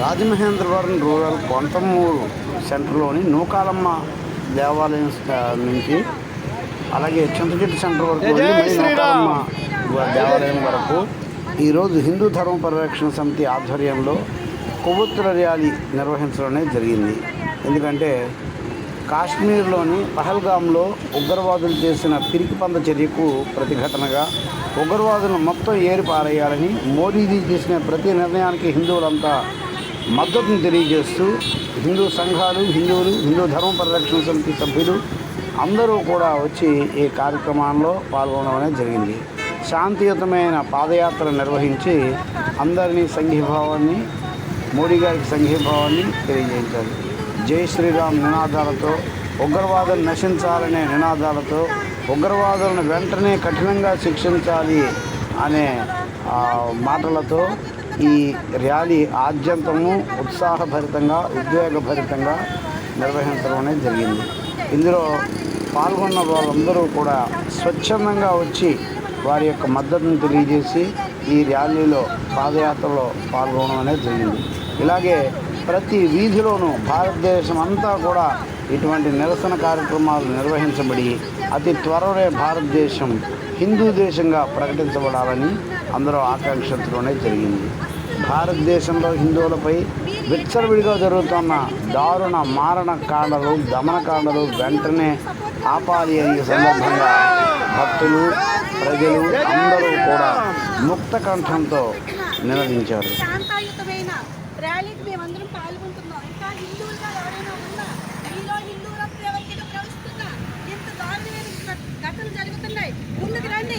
Rajamahendravaram rural Konthamuru సెంటర్లోని నూకాలమ్మ దేవాలయం నుంచి అలాగే చింతచెట్టు సెంటర్ వరకు నూకాలమ్మ దేవాలయం వరకు. ఈరోజు హిందూ ధర్మ పరిరక్షణ సమితి ఆధ్వర్యంలో కొవ్వొత్తుల ర్యాలీ నిర్వహించడం అనేది జరిగింది. ఎందుకంటే కాశ్మీర్లోని పహల్గామ్లో ఉగ్రవాదులు చేసిన పిరికిపంద చర్యకు ప్రతిఘటనగా ఉగ్రవాదులను మొత్తం ఏరి పారేయాలని మోదీజీ చేసిన ప్రతి నిర్ణయానికి హిందువులంతా మద్దతును తెలియజేస్తూ హిందూ సంఘాలు హిందువులు హిందూ ధర్మ పరిరక్షణ సమితి సభ్యులు అందరూ కూడా వచ్చి ఈ కార్యక్రమాల్లో పాల్గొనడం అనేది జరిగింది. శాంతియుతమైన పాదయాత్ర నిర్వహించి అందరినీ సంఘీభావాన్ని మోడీ గారికి సంఘీభావాన్ని తెలియజేయించారు. జై శ్రీరామ్ నినాదాలతో ఉగ్రవాదం నశించాలనే నినాదాలతో ఉగ్రవాదులను వెంటనే కఠినంగా శిక్షించాలి అనే మాటలతో ఈ ర్యాలీ ఆద్యంతము ఉత్సాహభరితంగా ఉద్వేగభరితంగా నిర్వహించడం అనేది జరిగింది. ఇందులో పాల్గొన్న వాళ్ళందరూ కూడా స్వచ్ఛందంగా వచ్చి వారి యొక్క మద్దతును తెలియజేసి ఈ ర్యాలీలో పాదయాత్రలో పాల్గొనడం అనేది జరిగింది. ఇలాగే ప్రతి వీధిలోనూ భారతదేశం అంతా కూడా ఇటువంటి నిరసన కార్యక్రమాలు నిర్వహించబడి అతి త్వరలో భారతదేశం హిందూ దేశంగా ప్రకటించబడాలని అందరూ ఆకాంక్షించడమే జరిగింది. భారతదేశంలో హిందువులపై విచ్చలవిడిగా జరుగుతున్న దారుణ మారణ కాండలు దమనకాండలు వెంటనే ఆపాలి అనే సందర్భంగా భక్తులు ప్రజలు అందరూ కూడా ముక్త కంఠంతో నిలదించారు శాంతాయుతమైన ర్యాలీకి మేమందరం పాల్గొంటున్నాం. ఇంకా హిందువులుగా ఎవరైనా ఉన్నా మీలో హిందువులంతా ఎవరికైనా ప్రవహిస్తున్నా ఇంత దారుణమైన ఘటనలు జరుగుతున్నాయి. ముందుకు రండి.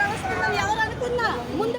హిందూ రక్తం ఎవరు అనుకున్నా? ముందు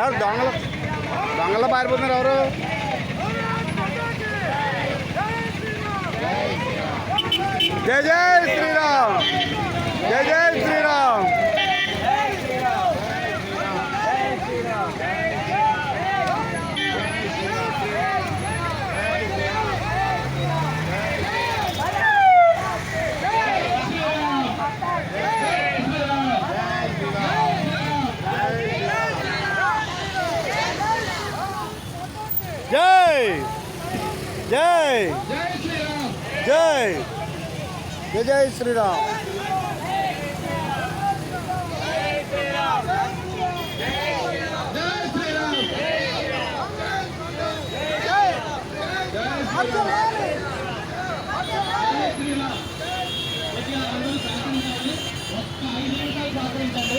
ఎవరు దొంగలు? దొంగలు పారిపోతున్నారు ఎవరు? జయ జయ జై. జై. జై జై శ్రీరామ్. అందరూ సహకరించండి ఒక్క ఐదు నిమిషాలు సహకరించండి